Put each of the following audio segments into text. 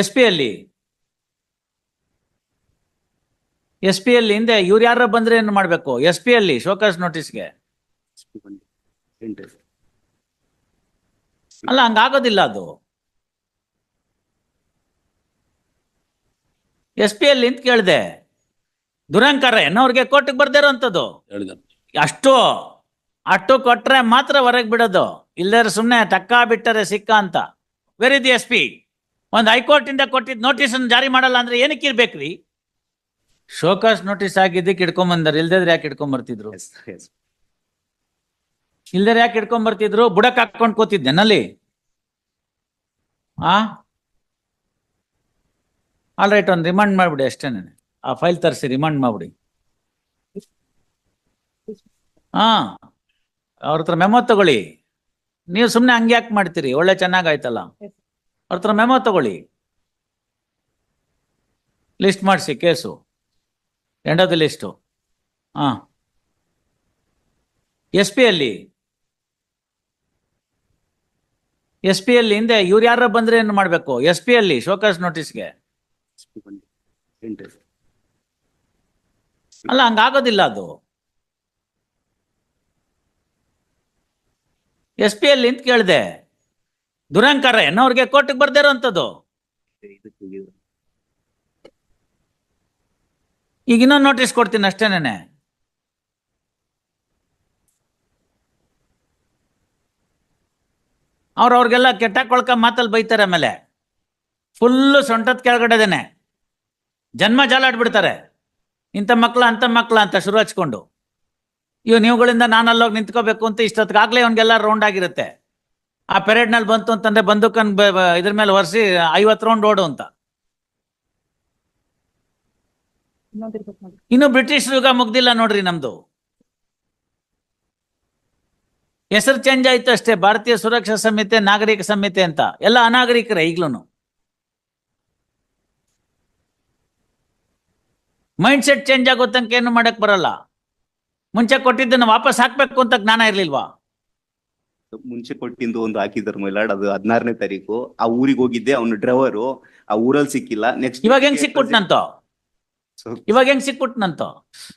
S P ಅಲ್ಲಿ. S P ಅಲ್ಲಿ ಹಿಂದೆ ಇವ್ರು ಯಾರ ಬಂದ್ರೆ ಏನು ಮಾಡ್ಬೇಕು? ಎಸ್ ಪಿ ಅಲ್ಲಿ ಶೋಕಾಸ್ ನೋಟಿಸ್ಗೆ ಅಲ್ಲ ಹಂಗಾಗೋದಿಲ್ಲ ಅದು. ಎಸ್ ಪಿ ಅಲ್ಲಿ ಅಂತ ಕೇಳಿದೆ. ದುರಂಕಾರ ಅವ್ರಿಗೆ ಕೋರ್ಟಿಗೆ ಬರ್ದೇ ಇರೋಂಥದ್ದು. ಅಷ್ಟು ಅಷ್ಟು ಕೊಟ್ರೆ ಮಾತ್ರ ಹೊರಗೆ ಬಿಡೋದು. ಇಲ್ಲದ್ರೆ ಸುಮ್ಮನೆ ಟಕ್ಕ ಬಿಟ್ಟರೆ ಸಿಕ್ಕ ಅಂತ. ವೆರಿ ದಿ ಎಸ್ ಪಿ ಒಂದು ಹೈಕೋರ್ಟ್ ಇಂದ ಕೊಟ್ಟಿದ್ದ ನೋಟಿಸ್ ಜಾರಿ ಮಾಡಲ್ಲ ಅಂದ್ರೆ ಏನಕ್ಕೆ ಇರ್ಬೇಕ್ರಿ? ಶೋಕಾಸ್ ನೋಟಿಸ್ ಆಗಿದ್ದಕ್ಕೆ ಇಟ್ಕೊಂಬಂದಾರ ಇಲ್ದಿದ್ರೆ ಯಾಕೆ ಇಟ್ಕೊಂಬರ್ತಿದ್ರು ಇಲ್ದರೆ ಯಾಕೆ ಇಟ್ಕೊಂಬರ್ತಿದ್ರು ಬುಡಕ್ ಹಾಕೊಂಡ್ ಕೂತಿದ್ದೆನಲ್ಲಿ ಆ? ಆಲ್ ರೈಟ್ ಒಂದು ರಿಮಾಂಡ್ ಮಾಡ್ಬಿಡಿ ಅಷ್ಟೇ ಆ ಫೈಲ್ ತರಿಸಿ ರಿಮಾಂಡ್ ಮಾಡ್ಬಿಡಿ. ಹಾ. ಅವ್ರ ಹತ್ರ ಮೆಮೊ ತಗೊಳ್ಳಿ. ನೀವು ಸುಮ್ಮನೆ ಹಂಗೆ ಯಾಕೆ ಮಾಡ್ತೀರಿ? ಒಳ್ಳೆ ಚೆನ್ನಾಗಾಯ್ತಲ್ಲ ಅವ್ರ ಹತ್ರ ಮೆಮೊ ತಗೊಳ್ಳಿ. ಲಿಸ್ಟ್ ಮಾಡಿಸಿ ಕೇಸು. ಎಂಡದ ಲಿಸ್ಟು ಹಾ. ಎಸ್ ಪಿ ಅಲ್ಲಿ. ಎಸ್ ಪಿ ಅಲ್ಲಿ ಹಿಂದೆ ಇವ್ರು ಯಾರ ಬಂದ್ರೆ ಏನು ಮಾಡ್ಬೇಕು? ಎಸ್ ಪಿ ಅಲ್ಲಿ ಶೋಕಾಸ್ ನೋಟಿಸ್ಗೆ ಅಲ್ಲ ಹಂಗಾಗೋದಿಲ್ಲ ಅದು. ಎಸ್ ಪಿ ಅಲ್ಲಿ ಅಂತ ಕೇಳಿದೆ. ದುರಂಕಾರ ಏನವ್ರಿಗೆ ಕೋರ್ಟಿಗೆ ಬರ್ದೇ ಇರೋಂಥದ್ದು. ಈಗ ಇನ್ನೊಂದು ನೋಟಿಸ್ ಕೊಡ್ತೀನಿ ಅಷ್ಟೇನೆ ಅವ್ರು ಅವ್ರಿಗೆಲ್ಲ ಕೆಟ್ಟ ಕೊಳ್ಕ ಮಾತಲ್ಲಿ ಬೈತಾರೆ ಆಮೇಲೆ. ಫುಲ್ಲು ಸೊಂಟದ ಕೆಳಗಡೆದೇನೆ. ಜನ್ಮ ಜಾಲಾಡ್ಬಿಡ್ತಾರೆ. ಇಂಥ ಮಕ್ಳ ಅಂತ ಮಕ್ಳ ಅಂತ ಶುರು ಹಚ್ಕೊಂಡು. ಇವ್ ನೀವುಗಳಿಂದ ನಾನು ಅಲ್ಲೋಗಿ ನಿಂತ್ಕೋಬೇಕು ಅಂತ ಇಷ್ಟೊತ್ತಿಗಾಗಲೇ ಅವ್ನಿಗೆಲ್ಲ ರೌಂಡ್ ಆಗಿರುತ್ತೆ. ಆ ಪೆರೇಡ್ನಲ್ಲಿ ಬಂತು ಅಂತಂದ್ರೆ ಬಂದೂಕನ್ ಇದ್ರ ಮೇಲೆ ಒರೆಸಿ ಐವತ್ ರೌಂಡ್ ಓಡು ಅಂತ. ಇನ್ನು ಬ್ರಿಟಿಷ್ ಯುಗ ಮುಗ್ದಿಲ್ಲ ನೋಡ್ರಿ ನಮ್ದು. ಹೆಸರು ಚೇಂಜ್ ಆಯ್ತು ಅಷ್ಟೇ, ಭಾರತೀಯ ಸುರಕ್ಷಾ ಸಮಿತಿ ನಾಗರಿಕ ಸಮಿತಿ ಅಂತ. ಎಲ್ಲ ಅನಾಗರಿಕರೇ ಈಗ್ಲೂ ಮೈಂಡ್ ಸೆಟ್ ಚೇಂಜ್ ಆಗೋ ತನಕ ಏನು ಮಾಡಕ್ ಬರಲ್ಲ. ಮುಂಚೆ ಕೊಟ್ಟಿದ್ದನ್ನ ವಾಪಸ್ ಹಾಕ್ಬೇಕು ಅಂತ ಜ್ಞಾನ ಇರ್ಲಿಲ್ವಾ? ಮುಂಚೆ ಕೊಟ್ಟಿಂದು ಒಂದು ಹಾಕಿದ್ರು ಮೈಲಾಡ್ ಅದು ಹದಿನಾರನೇ ತಾರೀಕು. ಆ ಊರಿಗೆ ಹೋಗಿದ್ದೆ ಅವನು ಡ್ರೈವರು. ಆ ಊರಲ್ಲಿ ಸಿಕ್ಕಿಲ್ಲ. ನೆಕ್ಸ್ಟ್ ಇವಾಗ ಹೆಂಗ್ ಸಿಕ್ಬಿಟ್ನಂತೋ? ಇವಾಗ ಹೆಂಗ್ ಸಿಕ್ಬಿಟ್ನಂತೋ?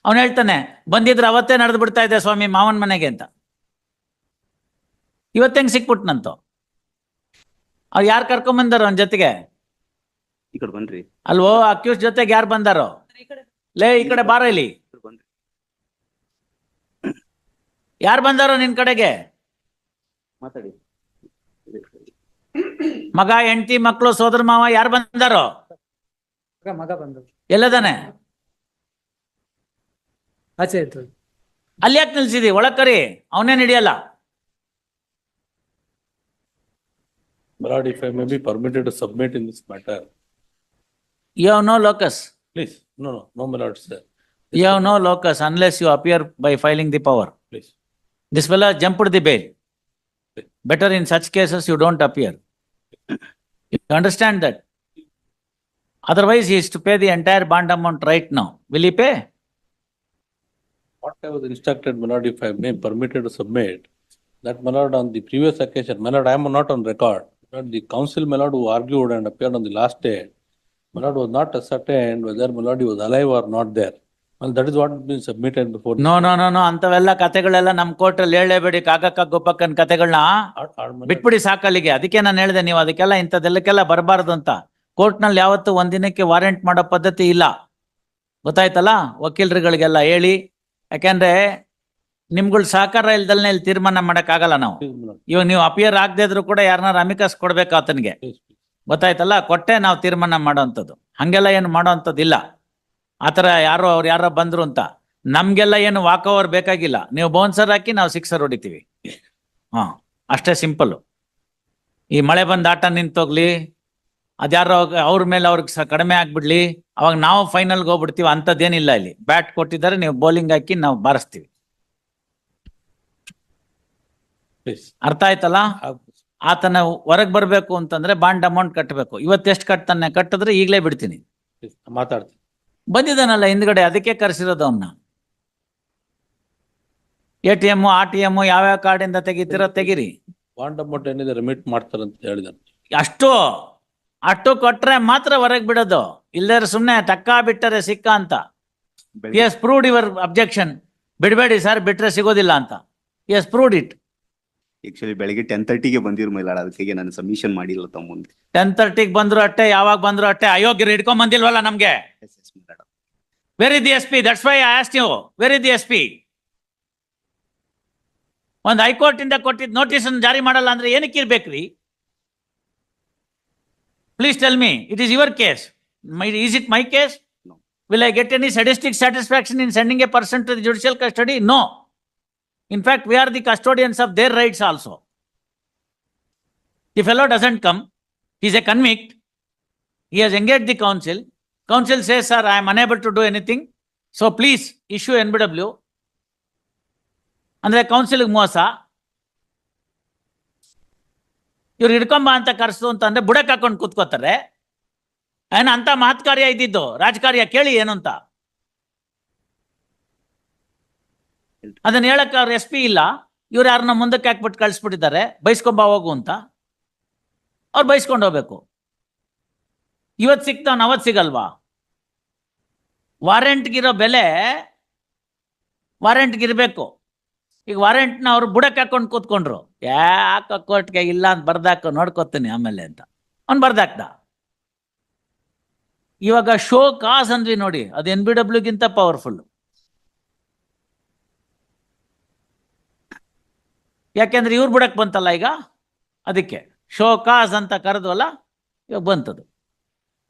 ಅವ್ನು ಹೇಳ್ತಾನೆ ಬಂದಿದ್ರೆ ಅವತ್ತೇ ನಡೆದು ಬಿಡ್ತಾ ಇದೆ ಸ್ವಾಮಿ ಮಾವನ್ ಮನೆಗೆ ಅಂತ. ಇವತ್ತು ಹೆಂಗ್ ಸಿಕ್ಬಿಟ್ನಂತೋ? ಅವ್ರು ಯಾರು ಕರ್ಕೊಂಬಂದಾರ ಅವನ ಜೊತೆಗೆ? ಈ ಕಡೆ ಬನ್ರಿ. ಅಲ್ವೋ ಅಕ್ಯೂಸ್ ಜೊತೆಗೆ ಯಾರು ಬಂದಾರೋ? ಲೇ ಈ ಕಡೆ ಬಾರ ಇಲ್ಲಿ. ಯಾರು ಬಂದಾರೋ ನಿನ್ ಕಡೆಗೆ? ಮಾತಾಡಿ. ಮಗ ಹೆಂಡತಿ ಮಕ್ಕಳು ಸೋದರ ಮಾವ ಯಾರು ಬಂದಾರೋ? ಮಗ ಬಂದ. ಎಲ್ಲದಾನೆ? ಆಚೆ ಇತ್ತು ಅಲ್ಲಿ ಯಾಕೆ ನಿಲ್ಸಿದಿ? ಒಳಗ್ ಕರಿ ಅವನೇನ್ ಹಿಡಿಯಲ್ಲ? Lord, if I may be permitted to submit in this matter, you have no locus please, no, no, no, my lord, sir, you have no locus unless you appear by filing the power please. This will jump the bail. Better in such cases, you don't appear. You understand that? Otherwise, he is to pay the entire bond amount right now. Will he pay? What I was instructed, my lord, if I may permitted to submit, that my lord, on the previous occasion, my lord, I am not on record. But the council, my lord, who argued and appeared on the last day, my lord was not ascertained whether my lord was alive or not there. Well, that is what been submitted before. No no no, no, ಅಂತವೆಲ್ಲ ಕತೆಗಳೆಲ್ಲ ನಮ್ court ಅಲ್ಲಿ ಹೇಳಲೇಬೇಡಿ ಕಾಕಕ್ಕ ಗೊಪ್ಪಕ್ಕನ್ ಕತೆಗಳನ್ನ Our- our, my ಬಿಟ್ಬಿಡಿ ಸಾಕಲ್ಲಿಗೆ ಅದಕ್ಕೆ ನಾನು ಹೇಳಿದೆ ನೀವು ಅದಕ್ಕೆಲ್ಲ ಇಂಥದ್ದೆಲ್ಲಕ್ಕೆಲ್ಲ ಬರಬಾರ್ದು ಅಂತ. ಕೋರ್ಟ್ನಲ್ಲಿ ಯಾವತ್ತು ಒಂದಿನಕ್ಕೆ ವಾರೆಂಟ್ ಮಾಡೋ ಪದ್ಧತಿ ಇಲ್ಲ. ಗೊತ್ತಾಯ್ತಲ್ಲ? ವಕೀಲರುಗಳಿಗೆಲ್ಲ ಹೇಳಿ. ಯಾಕೆಂದ್ರೆ ನಿಮ್ಗಳ ಸಹಕಾರ ಇಲ್ದಲ್ನೇ ಇಲ್ಲಿ ತೀರ್ಮಾನ ಮಾಡಕ್ ಆಗಲ್ಲ ನಾವು. please, ಇವಾಗ ನೀವು ಅಪಿಯರ್ ಆಗದೆ ಇದ್ರು ಕೂಡ ಯಾರನ್ನಾರು ಅಮಿಕಸ್ ಕೊಡ್ಬೇಕು ಆತನಿಗೆ. Please, please. ಗೊತ್ತಾಯ್ತಲ್ಲ? ಕೊಟ್ಟೆ ನಾವು ತೀರ್ಮಾನ ಮಾಡೋವಂಥದ್ದು ಹಂಗೆಲ್ಲ ಏನು ಮಾಡೋವಂಥದ್ದು ಇಲ್ಲ ಆತರ ಯಾರೋ ಅವ್ರು ಯಾರೋ ಬಂದ್ರು ಅಂತ. ನಮ್ಗೆಲ್ಲ ಏನು ವಾಕ್ ಓವರ್ ಬೇಕಾಗಿಲ್ಲ. ನೀವು ಬೌನ್ಸರ್ ಹಾಕಿ ನಾವು ಸಿಕ್ಸರ್ ಹೊಡಿತೀವಿ. ಹಾ ಅಷ್ಟೇ ಸಿಂಪಲ್ ಈ ಮಳೆ ಬಂದ ಆಟ ನಿಂತೋಗ್ಲಿ ಅದ್ಯಾರೋ ಅವ್ರ ಮೇಲೆ ಅವ್ರಿಗೆ ಕಡಿಮೆ ಆಗ್ಬಿಡ್ಲಿ ಅವಾಗ ನಾವು ಫೈನಲ್ಗೆ ಹೋಗ್ಬಿಡ್ತೀವಿ ಅಂಥದ್ದೇನಿಲ್ಲ ಇಲ್ಲಿ. ಬ್ಯಾಟ್ ಕೊಟ್ಟಿದ್ದಾರೆ ನೀವು ಬೌಲಿಂಗ್ ಹಾಕಿ ನಾವು ಬಾರಿಸ್ತೀವಿ. ಅರ್ಥ ಆಯ್ತಲ್ಲ? ಆತನ ಹೊರಗೆ ಬರಬೇಕು ಅಂತಂದ್ರೆ ಬಾಂಡ್ ಅಮೌಂಟ್ ಕಟ್ಟಬೇಕು ಇವತ್ತೆಷ್ಟು ಕಟ್ತಾನೆ? ಕಟ್ಟಿದ್ರೆ ಈಗಲೇ ಬಿಡ್ತೀನಿ. ಮಾತಾಡ್ತೀನಿ. ಬಂದಿದ್ದಾನಲ್ಲ ಹಿಂದ್ಗಡೆ ಅದಕ್ಕೆ ಕರೆಸಿರೋದು ಅವನ್ನ A T M A T M ಯಾವ್ಯಾವ ಕಾರ್ಡಿಂದ ತೆಗಿತೀರೋ ತೆಗಿರಿ. ಬಾಂಡ್ ಅಮೌಂಟ್ ಏನಿದೆ ರಿಮಿಟ್ ಮಾಡ್ತಾರಂತ ಹೇಳಿದಾರೆ ಅಷ್ಟು ಅಷ್ಟು ಕೊಟ್ರೆ ಮಾತ್ರ ಹೊರಗೆ ಬಿಡೋದು. ಇಲ್ಲದ್ರೆ ಸುಮ್ನೆ ಟಕ್ಕ ಬಿಟ್ಟರೆ ಸಿಕ್ಕ ಅಂತ. ಎಸ್ ಪ್ರೂವ್ಡ್ ಯುವರ್ ಅಬ್ಜೆಕ್ಷನ್ ಬಿಡಬೇಡಿ ಸರ್ ಬಿಟ್ರೆ ಸಿಗೋದಿಲ್ಲ ಅಂತ. ಎಸ್ ಪ್ರೂವ್ಡ್ ಇಟ್ ಆಕ್ಚುಲಿ ಬೆಳಿಗ್ಗೆ ಟೆನ್ ತರ್ಟಿಗೆ ಬಂದಿರೋ ಮೈಲಾಳ ಅದಕ್ಕೆ ನಾನು ಸಬ್ಮಿಷನ್ ಮಾಡಿಲ್ಲ ತಮ್ಮ ಮುಂದೆ. ಟೆನ್ ತರ್ಟಿಗೆ ಬಂದ್ರು ಅಟ್ಟೆ ಯಾವಾಗ ಬಂದ್ರು ಅಟ್ಟೆ ಅಯೋಗ್ಯರು ಹಿಡ್ಕೊಂಡ್ ಬಂದಿಲ್ವಲ್ಲ ನಮ್ಗೆ? Yes yes my lord where is the S P that's why asked you where is the S P ಒಂದು ಹೈಕೋರ್ಟ್ ಇಂದ ಕೊಟ್ಟಿದ್ದ ನೋಟಿಸ್ ಜಾರಿ ಮಾಡಲ್ಲ ಅಂದ್ರೆ ಏನಕ್ಕೆ ಇರ್ಬೇಕ್ರಿ? Please tell me it is your case my is it my case No. Will I get any statistic satisfaction in sending a person to the judicial custody no in fact we are the custodians of their rights also the fellow doesn't come is a convict he has engaged the council. Council says, sir, I am unable to do anything. So please issue NBW. ಅಂದರೆ ಕೌನ್ಸಿಲ್ಗೆ ಮೋಸ. ಇವ್ರು ಹಿಡ್ಕೊಂಬ ಅಂತ ಕರೆಸು ಅಂತ ಅಂದ್ರೆ ಬುಡಕ್ ಹಾಕೊಂಡು ಕೂತ್ಕೋತಾರೆ. ಏನ ಅಂತ ಮಾತುಕಾರ್ಯ ಇದ್ದಿದ್ದು? ರಾಜಕಾರ್ಯ ಕೇಳಿ ಏನು ಅಂತ. ಅದನ್ನ ಹೇಳಕ್ ಅವ್ರ ಎಸ್ ಪಿ ಇಲ್ಲ. ಇವ್ರು ಯಾರನ್ನ ಮುಂದಕ್ಕೆ ಹಾಕ್ಬಿಟ್ಟು ಕಳ್ಸ್ಬಿಟ್ಟಿದ್ದಾರೆ. ಬೈಸ್ಕೊಂಬ ಹೋಗು ಅಂತ. ಅವ್ರು ಬೈಸ್ಕೊಂಡು ಹೋಗ್ಬೇಕು. ಇವತ್ತು ಸಿಗ್ತಾವನ್ ಅವತ್ತು ಸಿಗಲ್ವಾ? ವಾರೆಂಟ್ಗಿರೋ ಬೆಲೆ ವಾರೆಂಟ್ಗಿರಬೇಕು. ಈಗ ವಾರೆಂಟ್ನ ಅವ್ರು ಬುಡಕ್ಕೆ ಹಾಕೊಂಡು ಕೂತ್ಕೊಂಡ್ರು. ಯಾಕ ಕೋರ್ಟ್ಗೆ ಇಲ್ಲ ಅಂತ ಬರ್ದಾಕ, ನೋಡ್ಕೋತೀನಿ ಆಮೇಲೆ ಅಂತ. ಅವ್ನು ಬರ್ದಾಕ್ದ. ಇವಾಗ ಶೋ ಕಾಸ್ ಅಂದ್ವಿ ನೋಡಿ, ಅದು ಎನ್ ಬಿ ಡಬ್ಲ್ಯೂಗಿಂತ ಪವರ್ಫುಲ್ ಯಾಕೆಂದ್ರೆ ಇವ್ರು ಬುಡಕ್ಕೆ ಬಂತಲ್ಲ ಈಗ? ಅದಕ್ಕೆ. ಶೋ ಕಾಸ್ ಅಂತ ಕರೆದ್ವಲ್ಲ, ಇವಾಗ ಬಂತದು.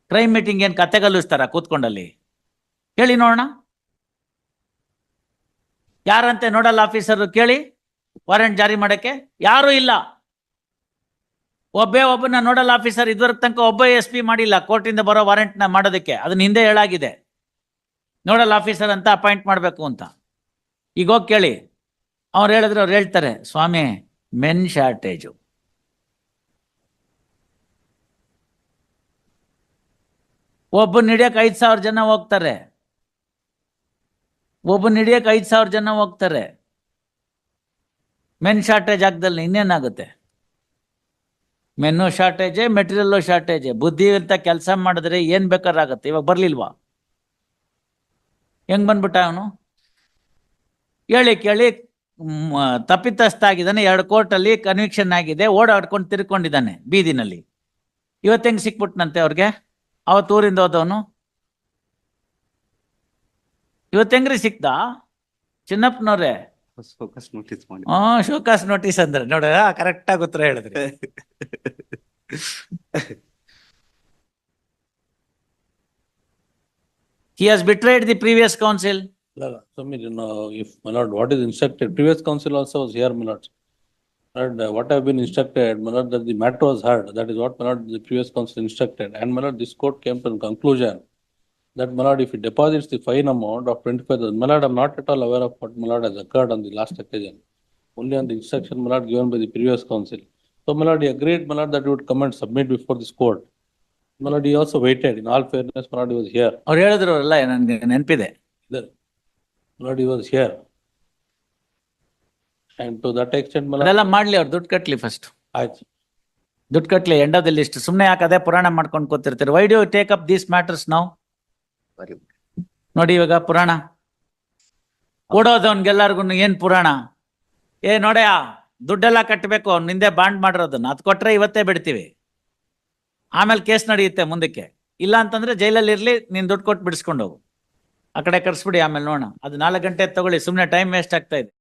ಕ್ರೈಮ್ ಮೀಟಿಂಗ್ ಏನು ಕತೆ ಕಲಿಸ್ತಾರ ಕೂತ್ಕೊಂಡಲ್ಲಿ? ಕೇಳಿ ನೋಡೋಣ. ಯಾರಂತೆ ನೋಡಲ್ ಆಫೀಸರ್ ಕೇಳಿ? ವಾರೆಂಟ್ ಜಾರಿ ಮಾಡಕ್ಕೆ? ಯಾರು ಇಲ್ಲ. ಒಬ್ಬೇ ಒಬ್ಬನ ನೋಡಲ್ ಆಫೀಸರ್ ಇದುವರೆಗೆ ತನಕ ಒಬ್ಬ ಎಸ್ ಪಿ ಮಾಡಿಲ್ಲ. ಕೋರ್ಟಿಂದ ಬರೋ ವಾರೆಂಟ್ನ ಮಾಡೋದಕ್ಕೆ. ಅದನ್ನ ಹಿಂದೆ ಹೇಳಾಗಿದೆ. ನೋಡಲ್ ಆಫೀಸರ್ ಅಂತ ಅಪಾಯಿಂಟ್ ಮಾಡಬೇಕು ಅಂತ. ಈಗ ಹೋಗಿ ಕೇಳಿ. ಅವ್ರು ಹೇಳಿದ್ರೆ ಅವ್ರು ಹೇಳ್ತಾರೆ, ಸ್ವಾಮಿ, ಮೆನ್ ಶಾರ್ಟೇಜು. ಒಬ್ಬನ ಹಿಡಿಯಕ್ಕೆ ಐದು ಸಾವಿರ ಜನ ಹೋಗ್ತಾರೆ. ಒಬ್ಬನ ಹಿಡಿಯಕ್ಕೆ ಐದು ಸಾವಿರ ಜನ ಹೋಗ್ತಾರೆ. ಮೆನ್ ಶಾರ್ಟೇಜ್ ಆಗ್ದಲ್ಲಿ ಇನ್ನೇನಾಗುತ್ತೆ? ಮೆನ್ನು ಶಾರ್ಟೇಜೆ ಮೆಟೀರಿಯಲ್ಲು ಶಾರ್ಟೇಜೆ. ಬುದ್ಧಿ ಅಂತ ಕೆಲಸ ಮಾಡಿದ್ರೆ ಏನು ಬೇಕಾರಾಗತ್ತೆ ಇವಾಗ ಬರಲಿಲ್ವಾ? ಹೆಂಗ್ ಬಂದ್ಬಿಟ್ಟ ಅವನು? ಹೇಳಿ ಕೇಳಿ ಮ್, ತಪ್ಪಿತಸ್ಥ ಆಗಿದ್ದಾನೆ ಎರಡು ಕೋರ್ಟಲ್ಲಿ ಕನ್ವಿಕ್ಷನ್ ಆಗಿದೆ. ಓಡಾಡ್ಕೊಂಡು ತಿರ್ಕೊಂಡಿದ್ದಾನೆ ಬೀದಿನಲ್ಲಿ. ಇವತ್ತು ಹೆಂಗೆ ಸಿಕ್ಬಿಟ್ನಂತೆ ಅವ್ರಿಗೆ? ಅವತ್ತು ಊರಿಂದ ಹೋದವನು ಇವತ್ತು ಹೆಂಗ್ರಿ ಸಿಕ್ತಾ ಚಿನ್ನಪ್ಪನವ್ರೆ ಫೋಕಸ್ ನೋಟಿಸ್ ಮಾಡಿ ಹಾ ಶೋಕಾಸ್ ನೋಟಿಸ್ ಅಂದ್ರೆ ನೋಡ ಕರೆಕ್ಟ್ ಆಗಿ ಉತ್ತರ ಹೇಳಿದ್ರಿ he has betrayed the previous council No, no, you know, if, my lord, what is instructed, previous council also was here, my lord. And uh, what have been instructed, my lord, that the matter was heard, that is what, my lord, the previous council instructed, and my lord, this court came to the conclusion that, my lord, if it deposits the fine amount of twenty-five thousand, my lord, I am not at all aware of what, my lord, has occurred on the last occasion. Only on the instruction, my lord, given by the previous council. So, my lord, he agreed, my lord, that he would come and submit before this court. My lord, he also waited, in all fairness, my lord, he was here. ಅವ್ರು ಹೇಳಿದ್ರು ಅಲ್ಲ ನನ್ಗೆ ನೆನಪಿದೆ There. Lord, he was here. And to that lord, ಅದೆಲ್ಲ ಮಾಡ್ಲಿ ಅವ್ರು ದುಡ್ಡು ಕಟ್ಲಿ ಫಸ್ಟ್ ಆಯ್ತು. ದುಡ್ಡು ಕಟ್ಲಿ ಎಂಡ್ ಆಫ್ ದ ಲಿಸ್ಟ್ ಸುಮ್ನೆ ಯಾಕೆ ಅದೇ ಪುರಾಣ ಮಾಡ್ಕೊಂಡು ಕೂತಿರ್ತೀರಿ? Why do you take up these matters ನಾವು ನೋಡಿ ಇವಾಗ ಪುರಾಣ. ಓಡೋದವನ್ಗೆಲ್ಲರಿಗೂ ಏನ್ ಪುರಾಣ? ಏ ನೋಡ್ಯಾ ದುಡ್ಡೆಲ್ಲ ಕಟ್ಟಬೇಕು ಅವ್ನು ಹಿಂದೆ ಬಾಂಡ್ ಮಾಡಿರೋದನ್ನ. ಅದು ಕೊಟ್ರೆ ಇವತ್ತೇ ಬಿಡ್ತೀವಿ. ಆಮೇಲೆ ಕೇಸ್ ನಡೆಯುತ್ತೆ ಮುಂದಕ್ಕೆ. ಇಲ್ಲ ಅಂತಂದ್ರೆ ಜೈಲಲ್ಲಿ ಇರ್ಲಿ ನೀನ್ ದುಡ್ಡು ಕೊಟ್ಟು ಬಿಡಿಸ್ಕೊಂಡು ಹೋಗು. ಆ ಕಡೆ ಕರ್ಸ್ಬಿಡಿ ಆಮೇಲೆ ನೋಡೋಣ. ಅದು ನಾಲ್ಕು ಗಂಟೆ ತಗೊಳ್ಳಿ ಸುಮ್ಮನೆ ಟೈಮ್ ವೇಸ್ಟ್ ಆಗ್ತಾ ಇದೆ.